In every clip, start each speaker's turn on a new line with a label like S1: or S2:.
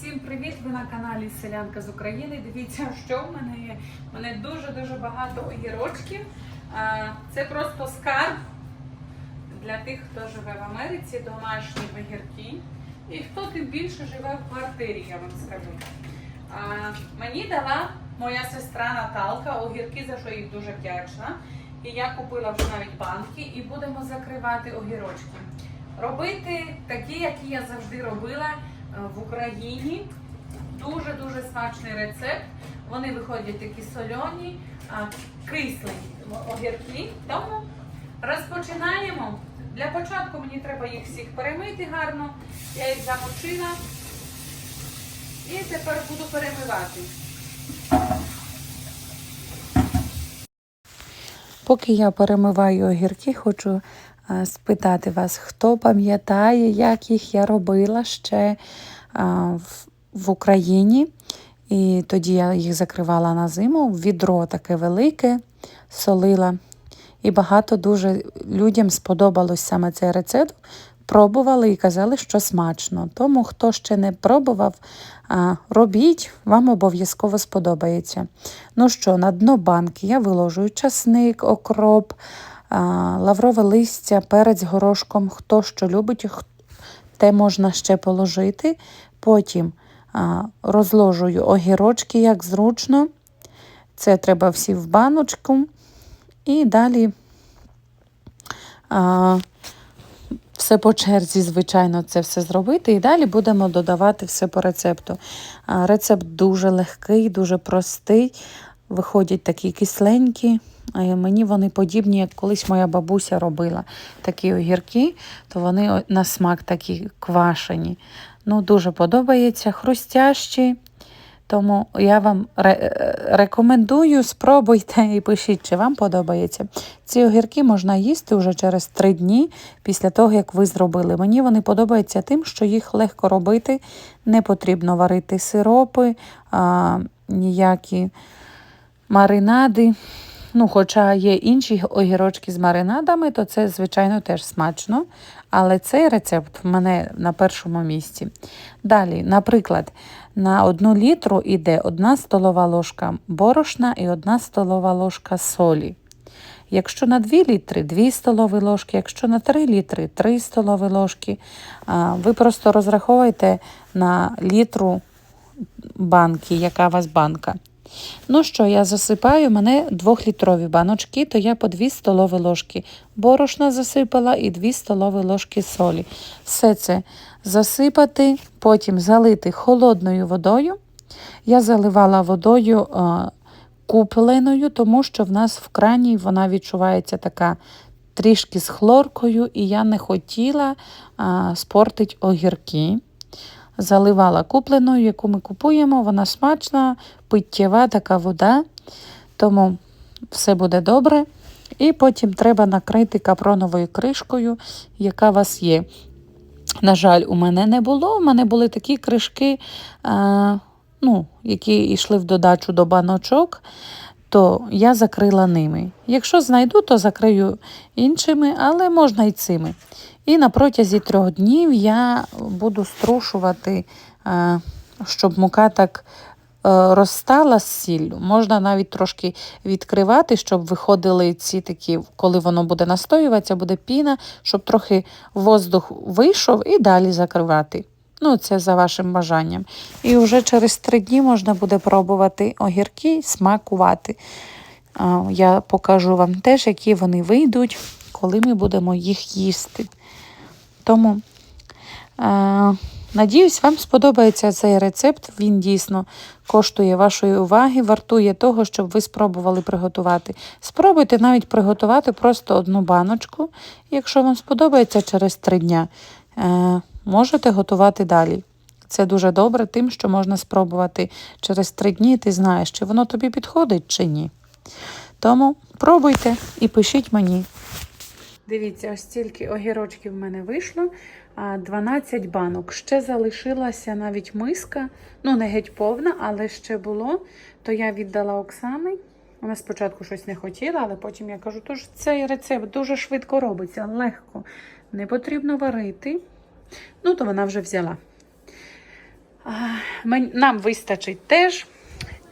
S1: Всім привіт! Ви на каналі Селянка з України. Дивіться, що в мене є. У мене дуже-дуже багато огірочків. Це просто скарб для тих, хто живе в Америці, домашні огірки. І хто тим більше живе в квартирі, я вам скажу. Мені дала моя сестра Наталка огірки, за що їх дуже вдячна. І я купила вже навіть банки і будемо закривати огірочки. Робити такі, які я завжди робила в Україні. Дуже-дуже смачний рецепт. Вони виходять такі сольоні, кислі огірки. Тому розпочинаємо. Для початку мені треба їх всіх перемити гарно. Я їх замочила. І тепер буду перемивати.
S2: Поки я перемиваю огірки, хочу е, спитати вас, хто пам'ятає, як їх я робила ще е, в, Україні. І тоді я їх закривала на зиму, відро таке велике, солила. І багато дуже людям сподобалось саме цей рецепт. Пробували і казали, що смачно. Тому, хто ще не пробував, робіть, вам обов'язково сподобається. Ну що, на дно банки я виложую часник, окроп, лаврове листя, перець горошком. Хто що любить, те можна ще положити. Потім розложую огірочки, як зручно. Це треба всі в баночку. І далі все по черзі, звичайно, це все зробити. І далі будемо додавати все по рецепту. Рецепт дуже легкий, дуже простий. Виходять такі кисленькі. А Мені вони подібні, як колись моя бабуся робила такі огірки, то вони на смак такі квашені. Ну, дуже подобається, хрустящі. Тому я вам ре- е, рекомендую, спробуйте і пишіть, чи вам подобається. Ці огірки можна їсти вже через три дні після того, як ви зробили. Мені вони подобаються тим, що їх легко робити, не потрібно варити сиропи, а, ніякі маринади. Ну, хоча є інші огірочки з маринадами, то це, звичайно, теж смачно. Але цей рецепт в мене на першому місці. Далі, наприклад, на одну літру йде одна столова ложка борошна і одна столова ложка солі. Якщо на 2 літри 2 столові ложки, якщо на 3 літри 3 столові ложки, ви просто розраховуєте на літру банки, яка у вас банка. Ну що, я засипаю, мене двохлітрові баночки, то я по 2 столові ложки борошна засипала і 2 столові ложки солі. Все це засипати, потім залити холодною водою. Я заливала водою е, купленою, тому що в нас в крані вона відчувається така трішки з хлоркою, і я не хотіла а, спортити огірки. Заливала купленою, яку ми купуємо, вона смачна, питтєва така вода, тому все буде добре. І потім треба накрити капроновою кришкою, яка у вас є. На жаль, у мене не було. У мене були такі кришки, а, ну, які йшли в додачу до баночок, то я закрила ними. Якщо знайду, то закрию іншими, але можна і цими. І на протязі трьох днів я буду струшувати, щоб мука так е, розстала з сіллю. Можна навіть трошки відкривати, щоб виходили ці такі, коли воно буде настоюватися, буде піна, щоб трохи воздух вийшов і далі закривати. Ну, це за вашим бажанням. І вже через три дні можна буде пробувати огірки, смакувати. Я покажу вам теж, які вони вийдуть, коли ми будемо їх їсти. Тому надіюсь, вам сподобається цей рецепт. Він дійсно коштує вашої уваги, вартує того, щоб ви спробували приготувати. Спробуйте навіть приготувати просто одну баночку. Якщо вам сподобається через три дня, е, можете готувати далі. Це дуже добре, тим, що можна спробувати через три дні, ти знаєш, чи воно тобі підходить, чи ні. Тому пробуйте і пишіть мені.
S1: Дивіться, ось стільки огірочків в мене вийшло. а, 12 банок. Ще залишилася навіть миска. Ну, не геть повна, але ще було. То я віддала Оксани. Вона спочатку щось не хотіла, але потім я кажу, тож цей рецепт дуже швидко робиться, легко. Не потрібно варити. Ну, то вона вже взяла. Нам вистачить теж.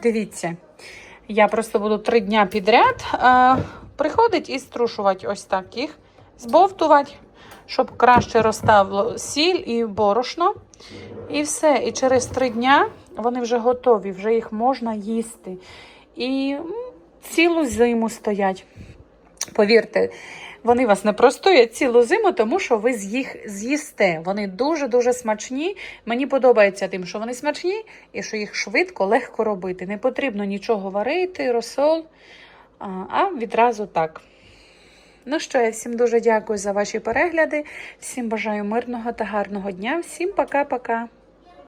S1: Дивіться, я просто буду три дня підряд приходить і струшувати ось так їх, збовтувати, щоб краще розставило сіль і борошно. І все. І через три дня вони вже готові, вже їх можна їсти. І цілу зиму стоять. Повірте, вони вас не простоять цілу зиму, тому що ви з їх з'їсте. Вони дуже-дуже смачні. Мені подобається тим, що вони смачні і що їх швидко, легко робити. Не потрібно нічого варити, розсол, а, а відразу так. Ну що, я всім дуже дякую за ваші перегляди. Всім бажаю мирного та гарного дня. Всім пока-пока.